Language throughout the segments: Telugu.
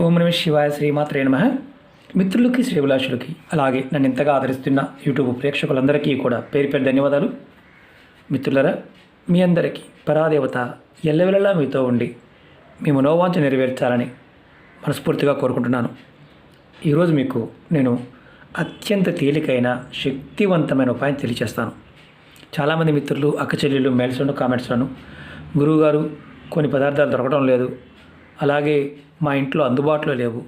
ఓం నమ శివాయ శ్రీమాత్రే నమ. మిత్రులకి శ్రీభిలాషులకి అలాగే నన్ను ఇంతగా ఆదరిస్తున్న యూట్యూబ్ ప్రేక్షకులందరికీ కూడా పేరు పేరు ధన్యవాదాలు. మిత్రులరా మీ అందరికీ పరాదేవత ఎల్లవెల్లలా మీతో ఉండి మీ మనోవాంఛ నెరవేర్చాలని మనస్ఫూర్తిగా కోరుకుంటున్నాను. ఈరోజు మీకు నేను అత్యంత తేలికైన శక్తివంతమైన ఉపాయం తెలియచేస్తాను. చాలామంది మిత్రులు అక్క చెల్లెళ్ళు మెయిల్స్లోను గురువుగారు కొన్ని పదార్థాలు దొరకడం లేదు. అలాగే మా ఇంట్లో అందుబాటులో లేవు.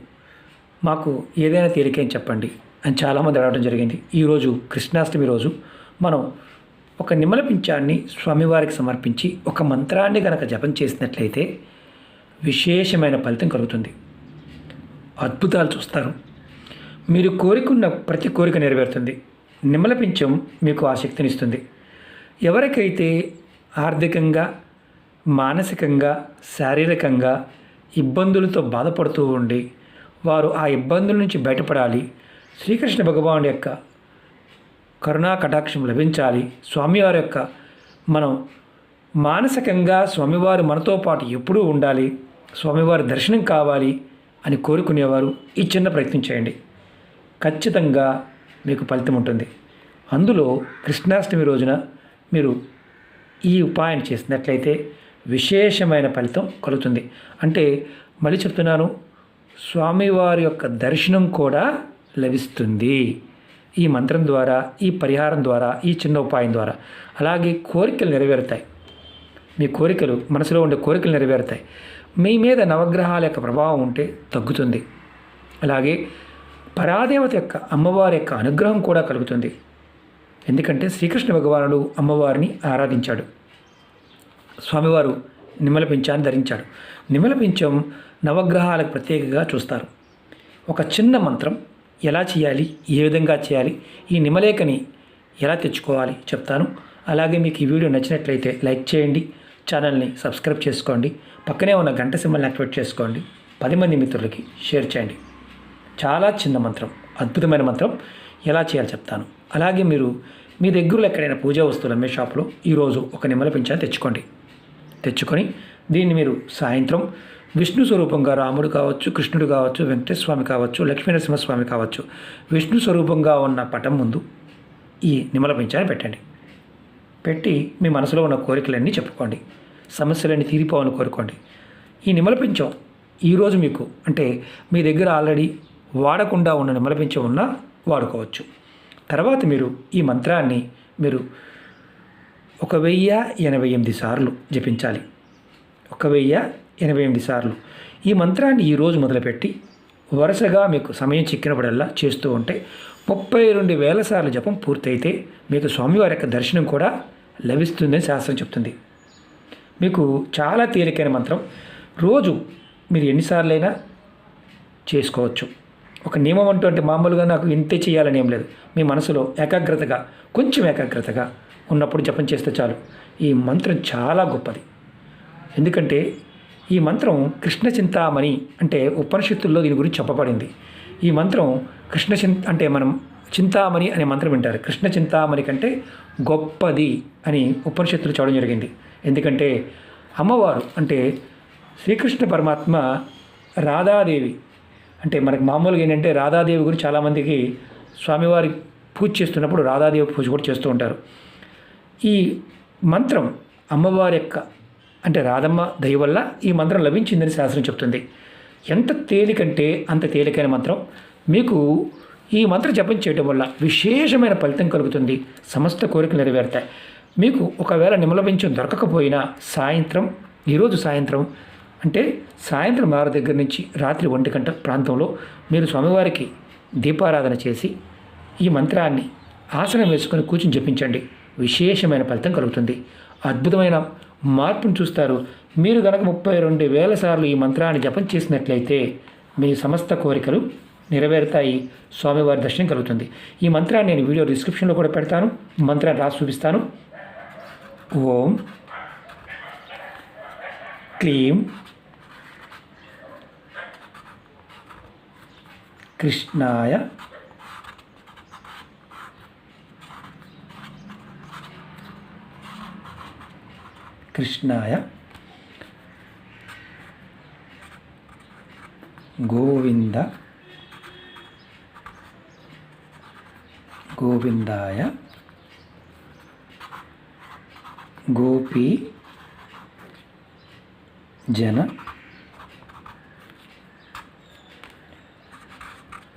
మాకు ఏదైనా తేలికని చెప్పండి అని చాలామంది అడగడం జరిగింది. ఈరోజు కృష్ణాష్టమి రోజు మనం ఒక నిమ్మల పింఛాన్ని స్వామివారికి సమర్పించి ఒక మంత్రాన్ని కనుక జపం చేసినట్లయితే విశేషమైన ఫలితం కలుగుతుంది. అద్భుతాలు చూస్తారు. మీరు కోరికున్న ప్రతి కోరిక నెరవేరుతుంది. నిమ్మల పింఛం మీకు ఆసక్తినిస్తుంది. ఎవరికైతే ఆర్థికంగా మానసికంగా శారీరకంగా ఇబ్బందులతో బాధపడుతూ ఉండి వారు ఆ ఇబ్బందుల నుంచి బయటపడాలి. శ్రీకృష్ణ భగవానుడి యొక్క కరుణా కటాక్షం లభించాలి. స్వామివారి యొక్క మనం మానసికంగా స్వామివారు మనతో పాటు ఎప్పుడూ ఉండాలి. స్వామివారి దర్శనం కావాలి అని కోరుకునేవారు. ఈ చిన్న ప్రయత్నం చేయండి. ఖచ్చితంగా మీకు ఫలితం ఉంటుంది. అందులో కృష్ణాష్టమి రోజున మీరు ఈ ఉపాయం చేసినట్లయితే విశేషమైన ఫలితం కలుగుతుంది. అంటే మళ్ళీ చెప్తున్నాను స్వామివారి యొక్క దర్శనం కూడా లభిస్తుంది. ఈ మంత్రం ద్వారా ఈ పరిహారం ద్వారా ఈ చిన్న ఉపాయం ద్వారా. అలాగే కోరికలు నెరవేరుతాయి. మీ కోరికలు మనసులో ఉండే కోరికలు నెరవేరుతాయి. మీ మీద నవగ్రహాల యొక్క ప్రభావం ఉంటే తగ్గుతుంది. అలాగే పరాదేవత యొక్క అమ్మవారి యొక్క అనుగ్రహం కూడా కలుగుతుంది. ఎందుకంటే శ్రీకృష్ణ భగవానుడు అమ్మవారిని ఆరాధించాడు. స్వామివారు నిమ్మల పింఛాన్ని ధరించాడు. నిమ్మల పింఛం నవగ్రహాలకు ప్రత్యేకంగా చూస్తారు. ఒక చిన్న మంత్రం ఎలా చేయాలి ఏ విధంగా చేయాలి ఈ నిమలేఖని ఎలా తెచ్చుకోవాలి చెప్తాను. అలాగే మీకు ఈ వీడియో నచ్చినట్లయితే లైక్ చేయండి ఛానల్ని సబ్స్క్రైబ్ చేసుకోండి పక్కనే ఉన్న గంట సింబల్ని యాక్టివేట్ చేసుకోండి పది మంది మిత్రులకి షేర్ చేయండి. చాలా చిన్న మంత్రం అద్భుతమైన మంత్రం ఎలా చేయాలో చెప్తాను. అలాగే మీరు మీ దగ్గరలో ఎక్కడైనా పూజా వస్తువులు అమ్మే షాప్లో ఈరోజు ఒక నిమ్మల పింఛాన్ని తెచ్చుకోండి. తెచ్చుకొని దీన్ని మీరు సాయంత్రం విష్ణు స్వరూపంగా రాముడు కావచ్చు కృష్ణుడు కావచ్చు వెంకటేశ్వర స్వామి కావచ్చు లక్ష్మీనరసింహస్వామి కావచ్చు విష్ణు స్వరూపంగా ఉన్న పటం ముందు ఈ నిమ్మల పింఛాన్ని పెట్టండి. పెట్టి మీ మనసులో ఉన్న కోరికలన్నీ చెప్పుకోండి. సమస్యలన్నీ తీరిపోవాలని కోరుకోండి. ఈ నిమ్మల పింఛం ఈరోజు మీకు అంటే మీ దగ్గర ఆల్రెడీ వాడకుండా ఉన్న నిమ్మల పింఛం ఉన్నా వాడుకోవచ్చు. తర్వాత మీరు ఈ మంత్రాన్ని మీరు ఒక వెయ్యి ఎనభై ఎనిమిది సార్లు జపించాలి. ఒక వెయ్యి ఎనభై ఎనిమిది సార్లు. ఈ మంత్రాన్ని ఈరోజు మొదలుపెట్టి వరుసగా మీకు సమయం చిక్కినప్పుడల్లా చేస్తూ ఉంటే ముప్పై రెండు వేల సార్లు జపం పూర్తయితే మీకు స్వామివారి యొక్క దర్శనం కూడా లభిస్తుందని శాస్త్రం చెప్తుంది. మీకు చాలా తేలికైన మంత్రం. రోజు మీరు ఎన్నిసార్లైనా చేసుకోవచ్చు. ఒక నియమం అంటూ అంటే మామూలుగా నాకు ఇంతే చేయాలని ఏం లేదు. మీ మనసులో ఏకాగ్రతగా కొంచెం ఏకాగ్రతగా ఉన్నప్పుడు జపం చేస్తే చాలు. ఈ మంత్రం చాలా గొప్పది. ఎందుకంటే ఈ మంత్రం కృష్ణ చింతామణి అంటే ఉపనిషత్తుల్లో దీని గురించి చెప్పబడింది. ఈ మంత్రం కృష్ణ చింత అంటే మనం చింతామణి అనే మంత్రం వింటారు. కృష్ణ చింతామణి కంటే గొప్పది అని ఉపనిషత్తులు చూడడం జరిగింది. ఎందుకంటే అమ్మవారు అంటే శ్రీకృష్ణ పరమాత్మ రాధాదేవి అంటే మనకు మామూలుగా ఏంటంటే రాధాదేవి గురించి చాలామందికి స్వామివారి పూజ చేస్తున్నప్పుడు రాధాదేవి పూజ కూడా చేస్తూ ఉంటారు. ఈ మంత్రం అమ్మవారి యొక్క అంటే రాధమ్మ దయ వల్ల ఈ మంత్రం లభించిందని శాస్త్రం చెప్తుంది. ఎంత తేలికంటే అంత తేలికైన మంత్రం. మీకు ఈ మంత్రం జపం చేయడం వల్ల విశేషమైన ఫలితం కలుగుతుంది. సమస్త కోరికలు నెరవేరుతాయి. మీకు ఒకవేళ నిమలపించం దొరకకపోయినా సాయంత్రం ఈరోజు సాయంత్రం అంటే సాయంత్రం ఆరు దగ్గర నుంచి రాత్రి ఒంటి గంట ప్రాంతంలో మీరు స్వామివారికి దీపారాధన చేసి ఈ మంత్రాన్ని ఆసనం వేసుకొని కూర్చుని జపించండి. విశేషమైన ఫలితం కలుగుతుంది. అద్భుతమైన మార్పును చూస్తారు. మీరు గనక ముప్పై రెండు వేల సార్లు ఈ మంత్రాన్ని జపం చేసినట్లయితే మీ సమస్త కోరికలు నెరవేరుతాయి. స్వామివారి దర్శనం కలుగుతుంది. ఈ మంత్రాన్ని నేను వీడియో డిస్క్రిప్షన్లో కూడా పెడతాను. మంత్రాన్ని రాసి చూపిస్తాను. ఓం. క్లీం. కృష్ణాయ కృష్ణాయ. గోవింద. గోవిందాయ. గోపీ. జన.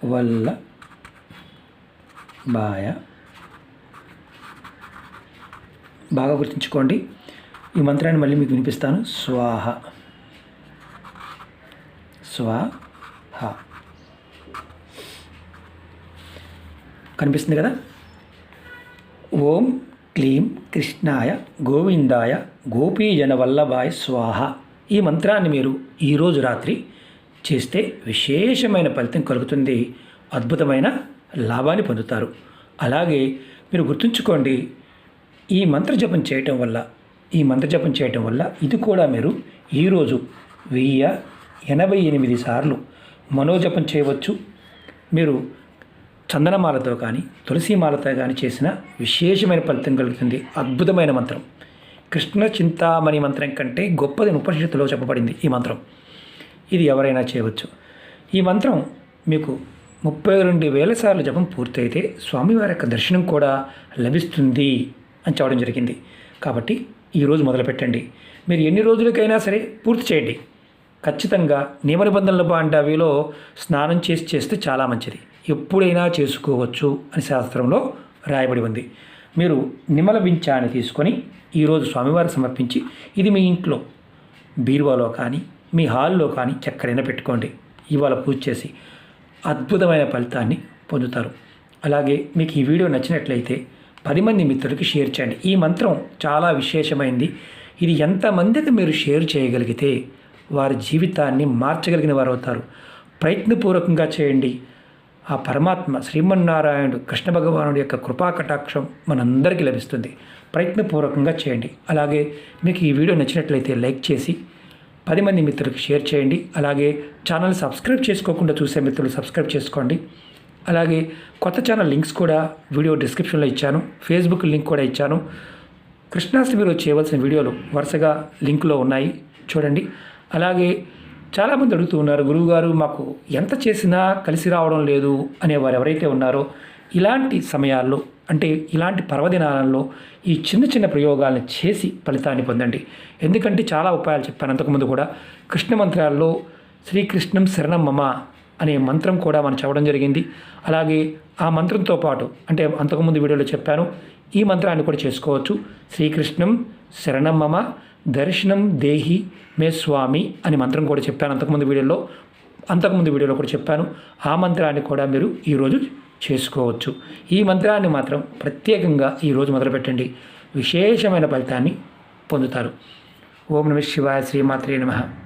వల్ల. బాయ. బాగా గుర్తుంచుకోండి. ఈ మంత్రాన్ని మళ్ళీ మీకు వినిపిస్తాను. స్వాహ. స్వాహ. కనిపిస్తుంది కదా? ఓం క్లీం కృష్ణాయ గోవిందాయ గోపీజన వల్లభాయ్ స్వాహ. ఈ మంత్రాన్ని మీరు ఈరోజు రాత్రి చేస్తే విశేషమైన ఫలితం కలుగుతుంది. అద్భుతమైన లాభాన్ని పొందుతారు. అలాగే మీరు గుర్తుంచుకోండి ఈ మంత్ర జపం చేయటం వల్ల ఈ మంత్రజపం చేయటం వల్ల ఇది కూడా మీరు ఈరోజు వెయ్యి ఎనభై ఎనిమిది సార్లు మనోజపం చేయవచ్చు. మీరు చందనమాలతో కానీ తులసిమాలతో కానీ చేసిన విశేషమైన ఫలితం కలుగుతుంది. అద్భుతమైన మంత్రం. కృష్ణ చింతామణి మంత్రం కంటే గొప్పది ఉపనిషత్తులో చెప్పబడింది ఈ మంత్రం. ఇది ఎవరైనా చేయవచ్చు. ఈ మంత్రం మీకు ముప్పై రెండు వేల సార్లు జపం పూర్తయితే స్వామివారి యొక్క దర్శనం కూడా లభిస్తుంది అని చెప్పడం జరిగింది. కాబట్టి ఈరోజు మొదలుపెట్టండి. మీరు ఎన్ని రోజులకైనా సరే పూర్తి చేయండి. ఖచ్చితంగా నియమ నిబంధనలు బాండావిలో స్నానం చేసి చేస్తే చాలా మంచిది. ఎప్పుడైనా చేసుకోవచ్చు అని శాస్త్రంలో రాయబడి ఉంది. మీరు నిమల వించాన్ని తీసుకొని ఈరోజు స్వామివారికి సమర్పించి ఇది మీ ఇంట్లో బీరువాలో కానీ మీ హాల్లో కానీ ఎక్కడైనా పెట్టుకోండి. ఇవాళ పూజ చేసి అద్భుతమైన ఫలితాన్ని పొందుతారు. అలాగే మీకు ఈ వీడియో నచ్చినట్లయితే పది మంది మిత్రులకి షేర్ చేయండి. ఈ మంత్రం చాలా విశేషమైంది. ఇది ఎంతమందికి మీరు షేర్ చేయగలిగితే వారి జీవితాన్ని మార్చగలిగిన వారు అవుతారు ప్రయత్నపూర్వకంగా చేయండి. ఆ పరమాత్మ శ్రీమన్నారాయణుడు కృష్ణ భగవానుడి యొక్క కృపా కటాక్షం మనందరికీ లభిస్తుంది. ప్రయత్నపూర్వకంగా చేయండి. అలాగే మీకు ఈ వీడియో నచ్చినట్లయితే లైక్ చేసి పది మంది మిత్రులకు షేర్ చేయండి. అలాగే ఛానల్ సబ్స్క్రైబ్ చేసుకోకుండా చూసే మిత్రులు సబ్స్క్రైబ్ చేసుకోండి. అలాగే కొత్త ఛానల్ లింక్స్ కూడా వీడియో డిస్క్రిప్షన్లో ఇచ్చాను ఫేస్బుక్ లింక్ కూడా ఇచ్చాను. కృష్ణాష్టమి రోజు చేయవలసిన వీడియోలు వరుసగా లింకులో ఉన్నాయి చూడండి. అలాగే చాలామంది అడుగుతూ ఉన్నారు గురువుగారు మాకు ఎంత చేసినా కలిసి రావడం లేదు అనేవారు ఎవరైతే ఉన్నారో ఇలాంటి సమయాల్లో అంటే ఇలాంటి పర్వదినాలలో ఈ చిన్న చిన్న ప్రయోగాలను చేసి ఫలితాన్ని పొందండి. ఎందుకంటే చాలా ఉపాయాలు చెప్పాను అంతకుముందు కూడా. కృష్ణ మంత్రాల్లో శ్రీకృష్ణం శరణం మమ అనే మంత్రం కూడా మనం చెప్పడం జరిగింది. అలాగే ఆ మంత్రంతో పాటు అంటే అంతకుముందు వీడియోలో చెప్పాను ఈ మంత్రాన్ని కూడా చేసుకోవచ్చు. శ్రీకృష్ణం శరణం మమ దర్శనం దేహి మే స్వామి అని మంత్రం కూడా చెప్పాను అంతకుముందు వీడియోలో. అంతకుముందు వీడియోలో కూడా చెప్పాను. ఆ మంత్రాన్ని కూడా మీరు ఈరోజు చేసుకోవచ్చు. ఈ మంత్రాన్ని మాత్రం ప్రత్యేకంగా ఈరోజు మొదలుపెట్టండి. విశేషమైన ఫలితాన్ని పొందుతారు. ఓం నమ శివాయ శ్రీమాత్రే నమ.